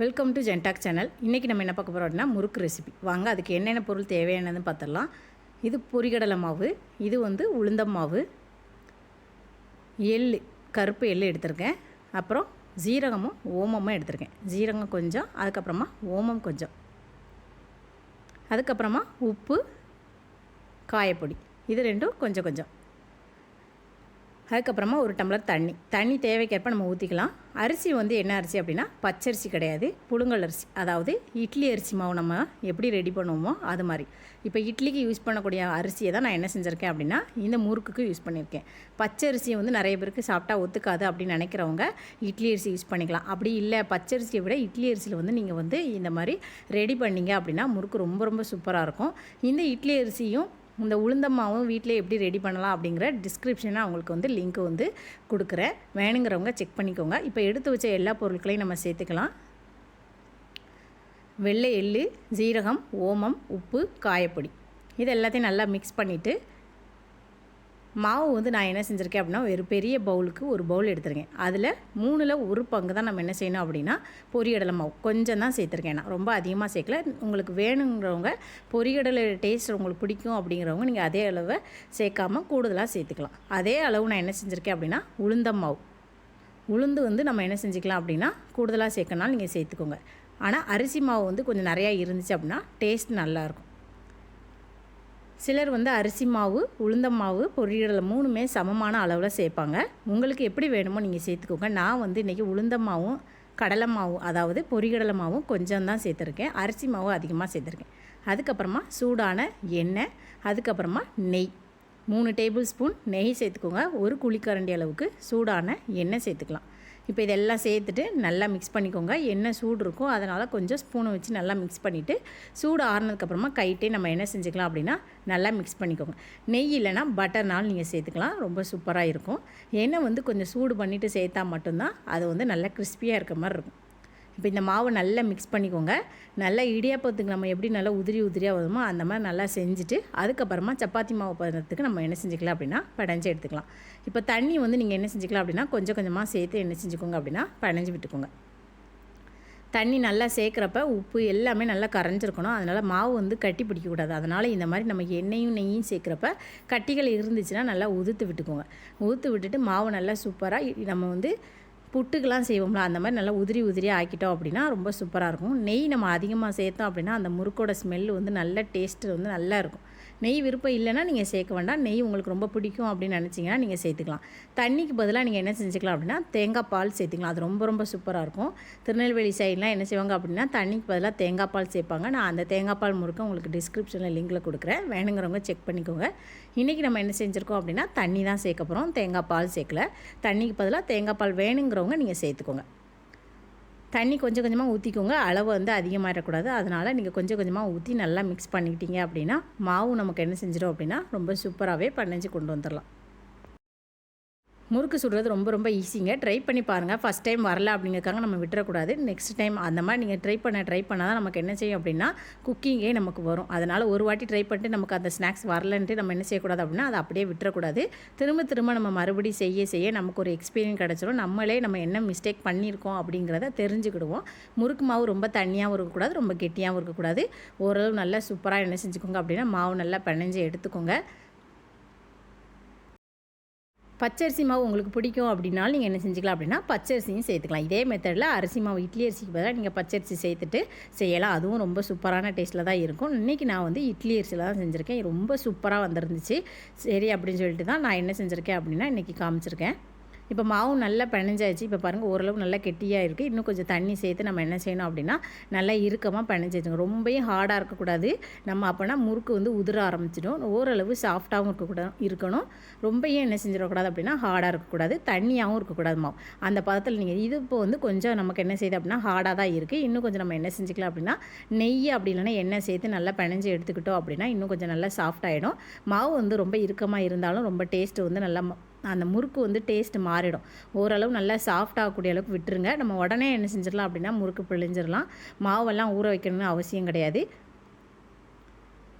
Welcome to ஜென்டாக் channel இன்றைக்கி நம்ம என்ன பார்க்க போகிறோம் அப்படின்னா முறுக்கு ரெசிபி வாங்க அதுக்கு என்னென்ன பொருள் தேவையானதுன்னு பார்த்துடலாம். இது பொரிகடலை மாவு இது வந்து உளுந்தம் மாவு எள் கருப்பு எள் எடுத்திருக்கேன். அப்புறம் ஜீரகமும் ஓமமும் எடுத்திருக்கேன். ஜீரகம் கொஞ்சம் அதுக்கப்புறமா ஓமம் கொஞ்சம். அதுக்கப்புறமா உப்பு காயப்பொடி. இது ரெண்டும் கொஞ்சம் கொஞ்சம். அதுக்கப்புறமா ஒரு டம்ளர் தண்ணி. தண்ணி தேவைக்கேற்ப நம்ம ஊற்றிக்கலாம் அரிசி வந்து என்ன அரிசி அப்படின்னா பச்சரிசி கிடையாது. புழுங்கல் அரிசி. அதாவது இட்லி அரிசி மாவு நம்ம எப்படி ரெடி பண்ணுவோமோ அது மாதிரி. இப்போ இட்லிக்கு யூஸ் பண்ணக்கூடிய அரிசியை தான் நான் என்ன செஞ்சுருக்கேன் அப்படின்னா இந்த முறுக்குக்கு யூஸ் பண்ணியிருக்கேன் பச்சரிசியை வந்து நிறைய பேருக்கு சாப்பிட்டா ஒத்துக்காது அப்படின்னு நினைக்கிறவங்க இட்லி அரிசி யூஸ் பண்ணிக்கலாம். அப்படி இல்லை பச்சரிசியை விட இட்லி அரிசியில் வந்து நீங்கள் வந்து இந்த மாதிரி ரெடி பண்ணீங்க அப்படின்னா முறுக்கு ரொம்ப ரொம்ப சூப்பராக இருக்கும். இந்த இட்லி அரிசியும் இந்த உளுந்தம்மாவும் வீட்டிலே எப்படி ரெடி பண்ணலாம் அப்படிங்கிற டிஸ்கிரிப்ஷனை அவங்களுக்கு வந்து லிங்க் வந்து கொடுக்குறேன். வேணுங்கிறவங்க செக் பண்ணிக்கோங்க. இப்போ எடுத்து வச்ச எல்லா பொருட்களையும் நம்ம சேர்த்துக்கலாம். வெள்ளை எள்ளு ஜீரகம் ஓமம் உப்பு காயப்பொடி. இது எல்லாத்தையும் நல்லா மிக்ஸ் பண்ணிவிட்டு மாவு வந்து நான் என்ன செஞ்சுருக்கேன் அப்படின்னா ஒரு பெரிய பவுலுக்கு ஒரு பவுல் எடுத்துருக்கேன். அதில் மூணில் ஒரு பங்கு தான் நம்ம என்ன செய்யணும் அப்படின்னா பொரியடலை மாவு. கொஞ்சம் தான் சேர்த்துருக்கேன் நான். ரொம்ப அதிகமாக சேர்க்கல. உங்களுக்கு வேணுங்கிறவங்க பொரியடலை டேஸ்ட் உங்களுக்கு பிடிக்கும் அப்படிங்கிறவங்க நீங்கள் அதே அளவை சேர்க்காமல் கூடுதலாக சேர்த்துக்கலாம். அதே அளவு நான் என்ன செஞ்சுருக்கேன் அப்படின்னா உளுந்தம் மாவு. உளுந்து வந்து நம்ம என்ன செஞ்சுக்கலாம் அப்படின்னா கூடுதலாக சேர்க்கணும்னாலும் நீங்கள் சேர்த்துக்கோங்க. ஆனால் அரிசி மாவு வந்து கொஞ்சம் நிறையா இருந்துச்சு அப்படின்னா டேஸ்ட் நல்லாயிருக்கும் சிலர் வந்து அரிசி மாவு உளுந்த மாவு பொரியல் மூணுமே சமமான அளவில் சேர்ப்பாங்க. உங்களுக்கு எப்படி வேணுமோ நீங்கள் சேர்த்துக்கோங்க. நான் வந்து இன்றைக்கி உளுந்த மாவும் கடலை மாவும் அதாவது பொரிகடலை மாவும் கொஞ்சம் தான் சேர்த்துருக்கேன். அரிசி மாவு அதிகமாக சேர்த்துருக்கேன். அதுக்கப்புறமா சூடான எண்ணெய் அதுக்கப்புறமா நெய். மூணு டேபிள் ஸ்பூன் நெய் சேர்த்துக்கோங்க. ஒரு குழிக்கரண்டி அளவுக்கு சூடான எண்ணெய் சேர்த்துக்கலாம். இப்போ இதெல்லாம் சேர்த்துட்டு நல்லா மிக்ஸ் பண்ணிக்கோங்க. எண்ணெய் சூடு இருக்கும். அதனால் கொஞ்சம் ஸ்பூனை வச்சு நல்லா மிக்ஸ் பண்ணிவிட்டு சூடு ஆறுனதுக்கப்புறமா கைட்டே நம்ம என்ன செஞ்சுக்கலாம் அப்படின்னா நல்லா மிக்ஸ் பண்ணிக்கோங்க. நெய் இல்லைனா பட்டர்னால் நீங்கள் சேர்த்துக்கலாம். ரொம்ப சூப்பராக இருக்கும். எண்ணெய் வந்து கொஞ்சம் சூடு பண்ணிவிட்டு சேர்த்தா மட்டும்தான் அது வந்து நல்லா கிறிஸ்பியாக இருக்க மாதிரி இருக்கும். இப்போ இந்த மாவை நல்லா மிக்ஸ் பண்ணிக்கோங்க. நல்லா இடியாப்பத்துக்கு நம்ம எப்படி நல்லா உதிரி உதிரியாக வருமோ அந்த மாதிரி நல்லா செஞ்சுட்டு அதுக்கப்புறமா சப்பாத்தி மாவு பதத்துக்கு நம்ம என்ன செஞ்சுக்கலாம் அப்படின்னா படைஞ்சு எடுத்துக்கலாம். இப்போ தண்ணி வந்து நீங்கள் என்ன செஞ்சுக்கலாம் அப்படின்னா கொஞ்சம் கொஞ்சமாக சேர்த்து என்ன செஞ்சுக்கோங்க அப்படின்னா படைஞ்சு விட்டுக்கோங்க. தண்ணி நல்லா சேர்க்குறப்ப உப்பு எல்லாமே நல்லா கரைஞ்சிருக்கணும். அதனால் மாவு வந்து கட்டி பிடிக்கக்கூடாது அதனால் இந்த மாதிரி நம்ம எண்ணெயும் நெய்யும் சேர்க்குறப்ப கட்டிகள் இருந்துச்சுன்னா நல்லா உதுத்து விட்டுக்கோங்க. உதுத்து விட்டுட்டு மாவு நல்லா சூப்பராக நம்ம வந்து புட்டுக்கெலாம் செய்வோம்ல அந்த மாதிரி நல்லா உதிரி உதிரியாக ஆக்கிட்டோம் அப்படின்னா ரொம்ப சூப்பராக இருக்கும். நெய் நம்ம அதிகமாக சேர்த்தோம் அப்படின்னா அந்த முறுக்கோட ஸ்மெல் வந்து நல்ல டேஸ்ட்டு வந்து நல்லா இருக்கும். நெய் விருப்பம் இல்லைன்னா நீங்கள் சேர்க்க வேண்டாம். நெய் உங்களுக்கு ரொம்ப பிடிக்கும் அப்படின்னு நினச்சிங்கன்னா நீங்கள் சேர்த்துக்கலாம். தண்ணிக்கு பதிலாக நீங்கள் என்ன செஞ்சுக்கலாம் அப்படின்னா தேங்காய் பால் சேர்த்துக்கலாம். அது ரொம்ப ரொம்ப சூப்பராக இருக்கும். திருநெல்வேலி சைட்லாம் என்ன செய்வாங்க அப்படின்னா தண்ணிக்கு பதிலாக தேங்காய் பால் சேர்ப்பாங்க. நான் அந்த தேங்காய் பால் முறுக்க உங்களுக்கு டிஸ்கிரிப்ஷனில் லிங்கில் கொடுக்குறேன். வேணுங்கிறவங்க செக் பண்ணிக்கோங்க. இன்றைக்கி நம்ம என்ன செஞ்சுருக்கோம் அப்படின்னா தண்ணி தான் சேர்க்க போகிறோம் தேங்காய் பால் சேர்க்கல. தண்ணிக்கு பதிலாக தேங்காய் பால் வேணுங்கிறவங்க நீங்கள் சேர்த்துக்கோங்க. தண்ணி கொஞ்சம் கொஞ்சமாக ஊற்றிக்கோங்க அளவு வந்து அதிகமாகிடக்கூடாது அதனால் நீங்கள் கொஞ்சம் கொஞ்சமாக ஊற்றி நல்லா மிக்ஸ் பண்ணிக்கிட்டீங்க அப்படின்னா மாவு நமக்கு என்ன செஞ்சிடும் அப்படின்னா ரொம்ப சூப்பராகவே பண்ணஞ்சு கொண்டு வந்துடலாம் முறுக்கு சுடுறது ரொம்ப ரொம்ப ஈஸிங்க. ட்ரை பண்ணி பாருங்கள் ஃபஸ்ட் டைம் வரல அப்படிங்கிறக்காங்க நம்ம விட்டுறக்கூடாது. நெக்ஸ்ட் டைம் அந்த மாதிரி நீங்கள் ட்ரை பண்ண ட்ரை பண்ணால் தான் நமக்கு என்ன செய்யும் அப்படின்னா குக்கிங்கே நமக்கு வரும். அதனால் ஒரு வாட்டி ட்ரை பண்ணிட்டு நமக்கு அந்த ஸ்நாக்ஸ் வரலன்ட்டு நம்ம என்ன செய்யக்கூடாது அப்படின்னா அதை அப்படியே விட்டுறக்கூடாது. திரும்ப திரும்ப நம்ம மறுபடியும் செய்ய செய்ய நமக்கு ஒரு எக்ஸ்பீரியன்ஸ் கிடச்சிரும். நம்மளே நம்ம என்ன மிஸ்டேக் பண்ணியிருக்கோம் அப்படிங்கிறத தெரிஞ்சுக்கிடுவோம். முறுக்கு மாவு ரொம்ப தண்ணியாகவும் இருக்கக்கூடாது. ரொம்ப கெட்டியாகவும் இருக்கக்கூடாது. ஓரளவு நல்லா சூப்பராக என்ன செஞ்சுக்கோங்க அப்படின்னா மாவு நல்லா பிணைஞ்சு எடுத்துக்கோங்க. பச்சரிசி மாவு உங்களுக்கு பிடிக்கும் அப்படின்னாலும் நீங்கள் என்ன செஞ்சுக்கலாம் அப்படின்னா பச்சரிசியும் சேர்த்துக்கலாம். இதே மெத்தடில் அரிசி மாவு இட்லி அரிசிக்கு பதிலாக நீங்கள் பச்சரிசி சேர்த்துட்டு செய்யலாம். அதுவும் ரொம்ப சூப்பரான டேஸ்ட்டில் தான் இருக்கும். இன்றைக்கி நான் வந்து இட்லி அரிசியில் தான் செஞ்சுருக்கேன். ரொம்ப சூப்பராக வந்துருந்துச்சு. சரி அப்படின்னு சொல்லிட்டு தான் நான் என்ன செஞ்சுருக்கேன் அப்படின்னா இன்றைக்கி காமிச்சிருக்கேன். இப்போ மாவு நல்லா பிணைஞ்சாச்சு இப்போ பாருங்கள் ஓரளவு நல்லா கெட்டியாக இருக்குது இன்னும் கொஞ்சம் தண்ணி சேர்த்து நம்ம என்ன செய்யணும் அப்படின்னா நல்லா இறுக்கமாக பிணைஞ்சு வச்சுக்கணும் ரொம்பவும் ஹார்டாக இருக்கக்கூடாது. நம்ம அப்போனா முறுக்கு வந்து உதிர ஆரம்பிச்சிடும். ஓரளவு சாஃப்டாகவும் இருக்கக்கூடாது இருக்கணும். ரொம்பவும் என்ன செஞ்சிடக்கூடாது அப்படின்னா ஹார்டாக இருக்கக்கூடாது. தண்ணியாகவும் இருக்கக்கூடாது மாவு. அந்த பதத்தில் நீங்கள் இது இப்போ வந்து கொஞ்சம் நமக்கு என்ன செய்யுது அப்படின்னா ஹார்டாக தான் இருக்குது இன்னும் கொஞ்சம் நம்ம என்ன செஞ்சுக்கலாம் அப்படின்னா நெய் அப்படி இல்லைன்னா எண்ணெய் சேர்த்து நல்லா பிணைஞ்சு எடுத்துக்கிட்டோம் அப்படின்னா இன்னும் கொஞ்சம் நல்லா சாஃப்ட் ஆகிடும் மாவு வந்து ரொம்ப இறுக்கமாக இருந்தாலும் ரொம்ப டேஸ்ட்டு வந்து நல்லா அந்த முறுக்கு வந்து டேஸ்ட் மாறிடும். ஓரளவு நல்லா சாஃப்ட் ஆகக்கூடிய அளவுக்கு விட்டுருங்க. நம்ம உடனே என்ன செஞ்சிடலாம் அப்படின்னா முறுக்கு பிழிஞ்சிடலாம். மாவெல்லாம் ஊற வைக்கணும்னு அவசியம் கிடையாது.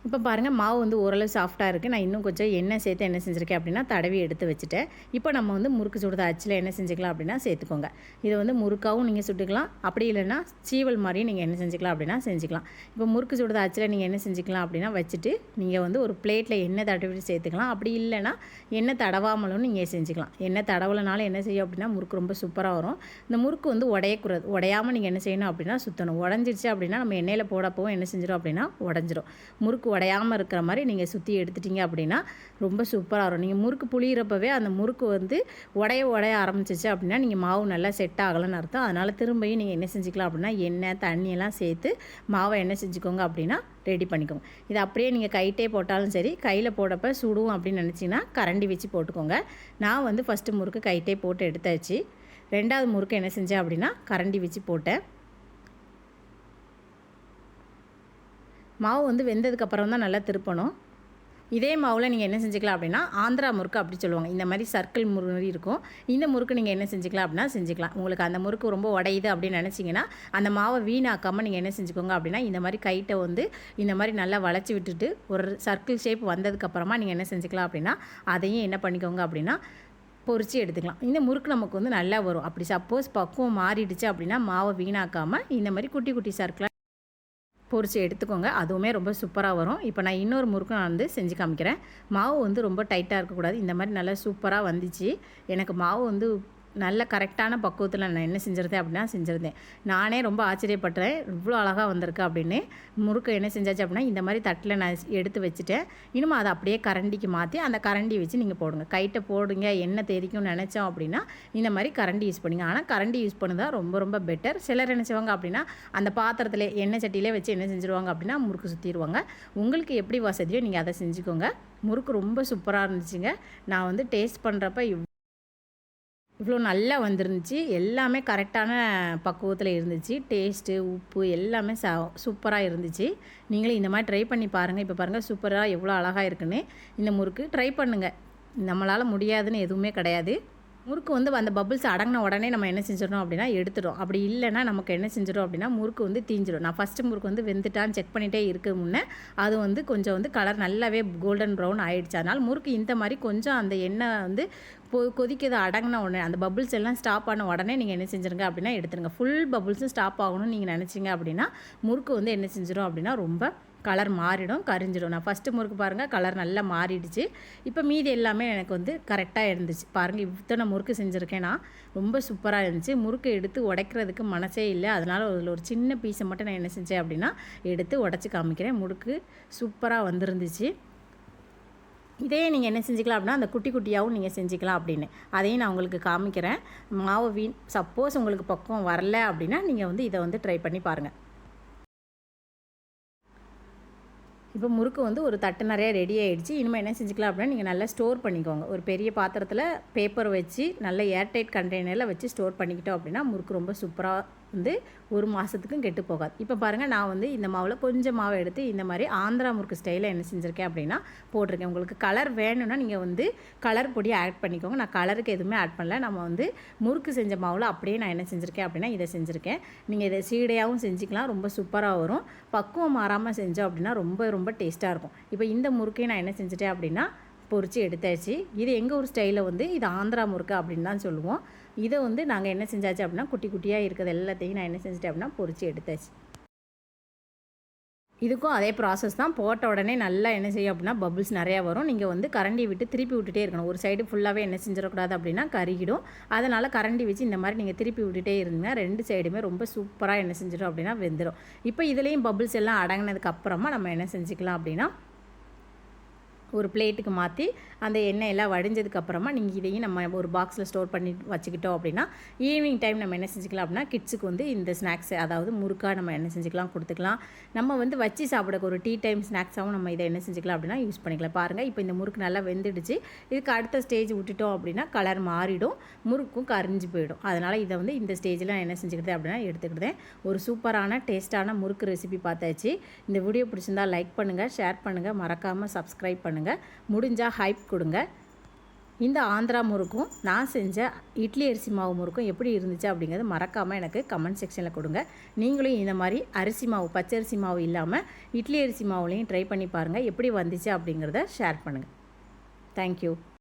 இப்போ பாருங்கள் மாவு வந்து ஓரளவு சாஃப்டாக இருக்குது நான் இன்னும் கொஞ்சம் எண்ணெய் சேர்த்து என்ன செஞ்சுருக்கேன் அப்படின்னா தடவி எடுத்து வச்சுட்டேன். இப்போ நம்ம வந்து முறுக்கு சுடுத அச்சில் என்ன செஞ்சுக்கலாம் அப்படின்னா சேர்த்துக்கோங்க. இதை வந்து முறுக்காகவும் நீங்கள் சுட்டுக்கலாம். அப்படி இல்லைன்னா சீவல் மாதிரியும் நீங்கள் என்ன செஞ்சுக்கலாம் அப்படின்னா செஞ்சுக்கலாம். இப்போ முறுக்கு சுடுத அச்சில் நீங்கள் என்ன செஞ்சுக்கலாம் அப்படின்னா வச்சுட்டு நீங்கள் வந்து ஒரு பிளேட்டில் எண்ணெய் தடவி சேர்த்துக்கலாம். அப்படி இல்லைன்னா எண்ணெய் தடவாமலும் நீங்கள் செஞ்சுக்கலாம். எண்ணெய் தடவலைனாலும் என்ன செய்யும் அப்படின்னா முறுக்கு ரொம்ப சூப்பராக வரும். இந்த முறுக்கு வந்து உடையக்கூடாது. உடையாமல் நீங்கள் என்ன செய்யணும் அப்படின்னா சுற்றணும் உடஞ்சிருச்சு அப்படின்னா நம்ம எண்ணெயில் போடப்போவும் என்ன செஞ்சிடும் அப்படின்னா உடஞ்சிரும். முறுக்கு உடையாமல் இருக்கிற மாதிரி நீங்கள் சுற்றி எடுத்துட்டீங்க அப்படின்னா ரொம்ப சூப்பராக வரும். நீங்கள் முறுக்கு புளியிறப்பவே அந்த முறுக்கு வந்து உடைய உடைய ஆரம்பிச்சிச்சு அப்படின்னா நீங்கள் மாவு நல்லா செட் ஆகலைன்னு அர்த்தம். அதனால் திரும்பியும் நீங்கள் என்ன செஞ்சுக்கலாம் அப்படின்னா எண்ணெய் தண்ணியெல்லாம் சேர்த்து மாவை என்ன செஞ்சுக்கோங்க அப்படின்னா ரெடி பண்ணிக்கோங்க. இது அப்படியே நீங்கள் கைட்டே போட்டாலும் சரி கையில் போடப்போ சுடும் அப்படின்னு நினச்சிங்கன்னா கரண்டி வச்சு போட்டுக்கோங்க. நான் வந்து ஃபஸ்ட்டு முறுக்கு கைட்டே போட்டு எடுத்தாச்சு. ரெண்டாவது முறுக்கு என்ன செஞ்சேன் அப்படின்னா கரண்டி வச்சு போட்டேன். மாவு வந்து வெந்ததுக்கப்புறம் தான் நல்லா திருப்பணும். இதே மாவில் நீங்கள் என்ன செஞ்சுக்கலாம் அப்படின்னா ஆந்திரா முறுக்கு அப்படி சொல்லுவாங்க. இந்த மாதிரி சர்க்கிள் முறுக்கு இருக்கும். இந்த முறுக்கு நீங்கள் என்ன செஞ்சுக்கலாம் அப்படின்னா செஞ்சுக்கலாம். உங்களுக்கு அந்த முறுக்கு ரொம்ப உடையுது அப்படின்னு நினச்சிங்கன்னா அந்த மாவை வீணாக்காமல் நீங்கள் என்ன செஞ்சுக்கோங்க அப்படின்னா இந்த மாதிரி கைட்டை வந்து இந்த மாதிரி நல்லா வளைச்சி விட்டுட்டு ஒரு சர்க்கிள் ஷேப் வந்ததுக்கப்புறமா நீங்கள் என்ன செஞ்சுக்கலாம் அப்படின்னா அதையும் என்ன பண்ணிக்கோங்க அப்படின்னா பொறிச்சு எடுத்துக்கலாம். இந்த முறுக்கு நமக்கு வந்து நல்லா வரும். அப்படி சப்போஸ் பக்குவம் மாறிடுச்சு அப்படின்னா மாவை வீணாக்காமல் இந்த மாதிரி குட்டி குட்டி சர்க்கிளாக பொரித்து எடுத்துக்கோங்க. அதுவுமே ரொம்ப சூப்பராக வரும். இப்போ நான் இன்னொரு முறுக்கும் நான் வந்து செஞ்சு காமிக்கிறேன். மாவு வந்து ரொம்ப டைட்டாக இருக்கக்கூடாது. இந்த மாதிரி நல்லா சூப்பராக வந்துச்சு. எனக்கு மாவு வந்து நல்ல கரெக்டான பக்குவத்தில் நான் என்ன செஞ்சுருந்தேன் அப்படின்னா செஞ்சுருந்தேன். நானே ரொம்ப ஆச்சரியப்பட்டேன் இவ்வளோ அழகாக வந்திருக்கு அப்படின்னு. முறுக்கு என்ன செஞ்சாச்சு அப்படின்னா இந்த மாதிரி தட்டில் நான் எடுத்து வச்சுட்டேன். இன்னும் அதை அப்படியே கரண்டிக்கு மாற்றி அந்த கரண்டி வச்சு நீங்கள் போடுங்க. கைட்டை போடுங்க என்ன தெரிக்கும்னு நினச்சோம் அப்படின்னா இந்த மாதிரி கரண்டி யூஸ் பண்ணுங்க. ஆனால் கரண்டி யூஸ் பண்ணுறதா ரொம்ப ரொம்ப பெட்டர். சிலர் நினச்சவங்க அப்படின்னா அந்த பாத்திரத்தில் எண்ணெய் சட்டியிலே வச்சு என்ன செஞ்சுருவாங்க அப்படின்னா முறுக்கு சுற்றிடுவாங்க உங்களுக்கு எப்படி வசதியோ நீங்கள் அதை செஞ்சுக்கோங்க. முறுக்கு ரொம்ப சூப்பராக இருந்துச்சுங்க. நான் வந்து டேஸ்ட் பண்ணுறப்ப இவ்வளோ நல்லா வந்துருந்துச்சு. எல்லாமே கரெக்டான பக்குவத்தில் இருந்துச்சு. டேஸ்ட்டு உப்பு எல்லாமே ச சூப்பராக இருந்துச்சு. நீங்களும் இந்த மாதிரி ட்ரை பண்ணி பாருங்கள் இப்போ பாருங்கள் சூப்பராக எவ்வளோ அழகாக இருக்குன்னு. இந்த முறுக்கு ட்ரை பண்ணுங்கள் நம்மளால் முடியாதுன்னு எதுவுமே கிடையாது. முறுக்கு வந்து அந்த பபுள்ஸ் அடங்கின உடனே நம்ம என்ன செஞ்சிடணும் அப்படின்னா எடுத்துடும். அப்படி இல்லைன்னா நமக்கு என்ன செஞ்சிடும் அப்படின்னா முறுக்கு வந்து தீஞ்சிடும். நான் ஃபஸ்ட்டு முறுக்கு வந்து வெந்துட்டான்னு செக் பண்ணிகிட்டே இருக்க முன்னே அது வந்து கொஞ்சம் வந்து கலர் நல்லாவே கோல்டன் ப்ரௌன் ஆகிடுச்சு அதனால் முறுக்கு இந்த மாதிரி கொஞ்சம் அந்த எண்ணெய் வந்து பொ கொதிக்கிறது அடங்கின உடனே அந்த பபுள்ஸ் எல்லாம் ஸ்டாப் ஆன உடனே நீங்கள் என்ன செஞ்சுருங்க அப்படின்னா எடுத்துருங்க. ஃபுல் பபுள்ஸும் ஸ்டாப் ஆகணும்னு நீங்கள் நினச்சிங்க அப்படின்னா முறுக்கு வந்து என்ன செஞ்சிடும் அப்படின்னா ரொம்ப கலர் மாறிடும் கரிஞ்சிடும். நான் ஃபஸ்ட்டு முறுக்கு பாருங்கள் கலர் நல்லா மாறிடுச்சு. இப்போ மீதி எல்லாமே எனக்கு வந்து கரெக்டாக இருந்துச்சு. பாருங்கள் இத்தனை முறுக்கு செஞ்சுருக்கேன் நான். ரொம்ப சூப்பராக இருந்துச்சு. முறுக்கு எடுத்து உடைக்கிறதுக்கு மனசே இல்லை. அதனால் அதில் ஒரு சின்ன பீஸை மட்டும் நான் என்ன செஞ்சேன் அப்படின்னா எடுத்து உடச்சி காமிக்கிறேன். முறுக்கு சூப்பராக வந்துருந்துச்சு. இதே நீங்கள் என்ன செஞ்சுக்கலாம் அப்படின்னா அந்த குட்டி குட்டியாகவும் நீங்கள் செஞ்சுக்கலாம் அப்படின்னு. அதையும் நான் உங்களுக்கு காமிக்கிறேன். மாவு வீண் சப்போஸ் உங்களுக்கு பக்கம் வரல அப்படின்னா நீங்கள் வந்து இதை வந்து ட்ரை பண்ணி பாருங்கள் இப்போ முறுக்கு வந்து ஒரு தட்டு நிறைய ரெடி ஆகிடுச்சு இனிமேல் என்ன செஞ்சுக்கலாம் அப்படின்னா நீங்கள் நல்லா ஸ்டோர் பண்ணிக்கோங்க. ஒரு பெரிய பாத்திரத்தில் பேப்பர் வச்சு நல்ல ஏர்டைட் கண்டெய்னரில் வச்சு ஸ்டோர் பண்ணிக்கிட்டோம் அப்படின்னா முறுக்கு ரொம்ப சூப்பராக வந்து ஒரு மாதத்துக்கும் கெட்டு போகாது. இப்போ பாருங்கள் நான் வந்து இந்த மாவில் கொஞ்சம் மாவை எடுத்து இந்த மாதிரி ஆந்திரா முறுக்கு ஸ்டைலில் என்ன செஞ்சுருக்கேன் அப்படின்னா போட்டிருக்கேன். உங்களுக்கு கலர் வேணும்னா நீங்கள் வந்து கலர் பொடி ஆட் பண்ணிக்கோங்க. நான் கலருக்கு எதுவுமே ஆட் பண்ணல. நம்ம வந்து முறுக்கு செஞ்ச மாவில் அப்படியே நான் என்ன செஞ்சுருக்கேன் அப்படின்னா இதை செஞ்சுருக்கேன். நீங்கள் இதை சீடையாகவும் செஞ்சுக்கலாம். ரொம்ப சூப்பராக வரும். பக்குவம் மாறாமல் செஞ்சோம் அப்படின்னா ரொம்ப ரொம்ப டேஸ்ட்டாக இருக்கும். இப்போ இந்த முறுக்கையும் நான் என்ன செஞ்சுட்டேன் அப்படின்னா பொறிச்சு எடுத்தாச்சு. இது எங்கள் ஊர் ஸ்டைலில் வந்து இது ஆந்திரா முறுக்கு அப்படின்னு தான் சொல்லுவோம். இதை வந்து நாங்கள் என்ன செஞ்சாச்சு அப்படின்னா குட்டி குட்டியாக இருக்கிறது எல்லாத்தையும் நான் என்ன செஞ்சிட்டேன் அப்படின்னா பொறிச்சு எடுத்தாச்சு. இதுக்கும் அதே ப்ராசஸ் தான். போட்ட உடனே நல்லா என்ன செய்யும் அப்படின்னா பபுள்ஸ் நிறையா வரும். நீங்கள் வந்து கரண்டி விட்டு திருப்பி விட்டுட்டே இருக்கணும். ஒரு சைடு ஃபுல்லாகவே என்ன செஞ்சிடக்கூடாது அப்படின்னா கருகிடும். அதனால் கரண்டி வச்சு இந்த மாதிரி நீங்கள் திருப்பி விட்டுட்டே இருந்தீங்கன்னா ரெண்டு சைடுமே ரொம்ப சூப்பராக என்ன செஞ்சிடும் அப்படின்னா வெந்துடும் இப்போ இதுலேயும் பபுள்ஸ் எல்லாம் அடங்கினதுக்கு அப்புறமா நம்ம என்ன செஞ்சுக்கலாம் அப்படின்னா ஒரு பிளேட்டுக்கு மாற்றி அந்த எண்ணெய் எல்லாம் வடிஞ்சதுக்கப்புறமா நீங்கள் இதையும் நம்ம ஒரு பாக்ஸில் ஸ்டோர் பண்ணி வச்சுக்கிட்டோம் அப்படின்னா ஈவினிங் டைம் நம்ம என்ன செஞ்சுக்கலாம் அப்படின்னா கிட்ஸுக்கு வந்து இந்த ஸ்நாக்ஸ் அதாவது முறுக்காக நம்ம என்ன செஞ்சுக்கலாம் கொடுத்துக்கலாம். நம்ம வந்து வச்சு சாப்பிட ஒரு டீ டைம் ஸ்நாக்ஸாகவும் நம்ம இதை என்ன செஞ்சுக்கலாம் அப்படின்னா யூஸ் பண்ணிக்கலாம். பாருங்கள் இப்போ இந்த முறுக்கு நல்லா வெந்துடுச்சு. இதுக்கு அடுத்த ஸ்டேஜ் விட்டுட்டோம் அப்படின்னா கலர் மாறிடும். முறுக்கும் கரிஞ்சு போயிடும். அதனால் இதை வந்து இந்த ஸ்டேஜில் நான் என்ன செஞ்சுக்கிறது அப்படின்னா எடுத்துக்கிட்டேன். ஒரு சூப்பரான டேஸ்ட்டான முறுக்கு ரெசிபி பார்த்தாச்சு. இந்த வீடியோ பிடிச்சிருந்தால் லைக் பண்ணுங்கள் ஷேர் பண்ணுங்கள் மறக்காமல் சப்ஸ்கிரைப் பண்ணுங்கள் முடிஞ்சால் ஹைப் கொடுங்க. இந்த ஆந்திரா முறுக்கும் நான் செஞ்ச இட்லி அரிசி மாவு முறுக்கும் எப்படி இருந்துச்சு அப்படிங்கிறது மறக்காமல் எனக்கு கமெண்ட் செக்ஷனில் கொடுங்க. நீங்களும் இந்த மாதிரி அரிசி மாவு பச்சரிசி மாவு இல்லாமல் இட்லி அரிசி மாவுலையும் ட்ரை பண்ணி பாருங்கள் எப்படி வந்துச்சு அப்படிங்கிறத ஷேர் பண்ணுங்கள் தேங்க்யூ